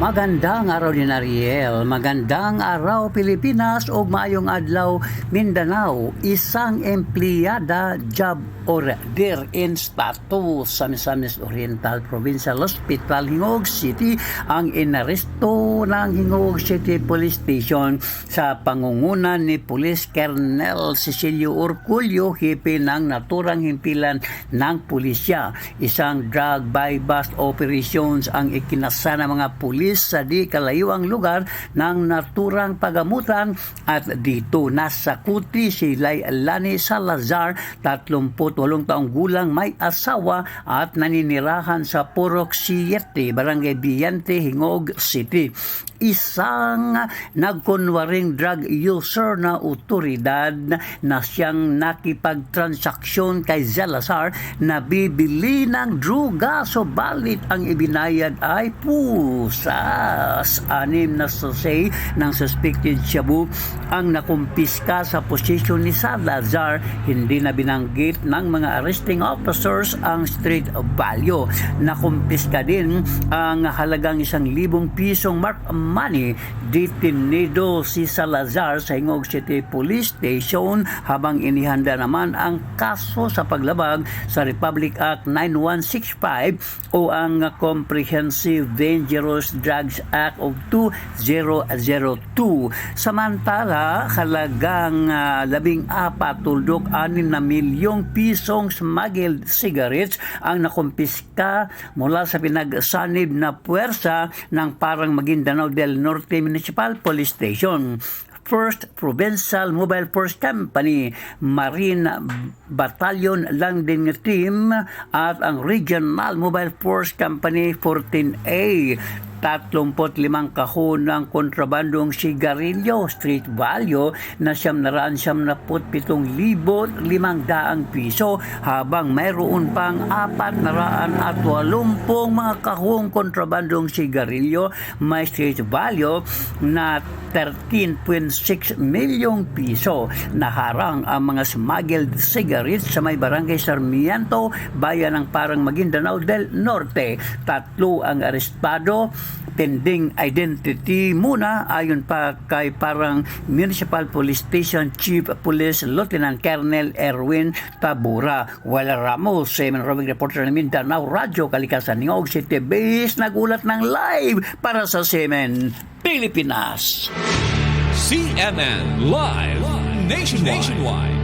Magandang araw din Ariel, magandang araw Pilipinas o maayong adlaw Mindanao. Isang empleyada job order in status sa Misamis Oriental Provincial Hospital, Hingog City ang inaresto ng Hingog City Police Station sa pangungunan ni Police Colonel Cecilio Urculio, hipi ng naturang himpilan ng pulisya. Isang drug by bust operations ang ikinasa ng mga pulis sa di kalayuang lugar ng naturang pagamutan at dito nasa kuti si Lailani Salazar, 38 taong gulang may asawa at naninirahan sa Purok 7, Barangay Biyante, Hingog City. Isang nagkunwaring drug user na otoridad na siyang nakipagtransaksyon kay Salazar na bibili ng druga subalit ang ibinayad ay pusas. Anim na sosay ng suspected Shabu ang nakumpiska sa posisyon ni Salazar. Hindi na binanggit ng mga arresting officers ang street value. Nakumpiska din ang halagang isang libong pisong mark money. Detenido si Salazar sa Hingog City Police Station habang inihanda naman ang kaso sa paglabag sa Republic Act 9165 o ang Comprehensive Dangerous Drugs Act of 2002. Samantala, halagang uh, labing apat tuldok anin na milyong pisong smuggled cigarettes ang nakumpiska mula sa pinagsanib na puwersa ng parang Maguindanao del Norte Municipal Police Station. First Provincial Mobile Force Company, Marine Battalion Landing Team at ang Regional Mobile Force Company 14A 35 kahon ng kontrabandong sigarilyo street value na siyam na raan siyam na put pitong libot limang daang piso habang mayroon pang apat na raan at walumpong mga kahong kontrabandong sigarilyo may street value na 13.6 milyong piso. Naharang ang mga smuggled cigarettes sa may barangay Sarmiento, bayan ng parang Maguindanao del Norte. Tatlo ang arestado pending identity muna ayon pa kay parang Municipal Police Station Chief Police Lieutenant Colonel Erwin Tabura. Wala Ramos, Semen Roving Reporter ng Mindanao Radio, Kalikasan ng Og City Base, nagulat ng live para sa Semen Pilipinas. CNN Live Nationwide. Nationwide.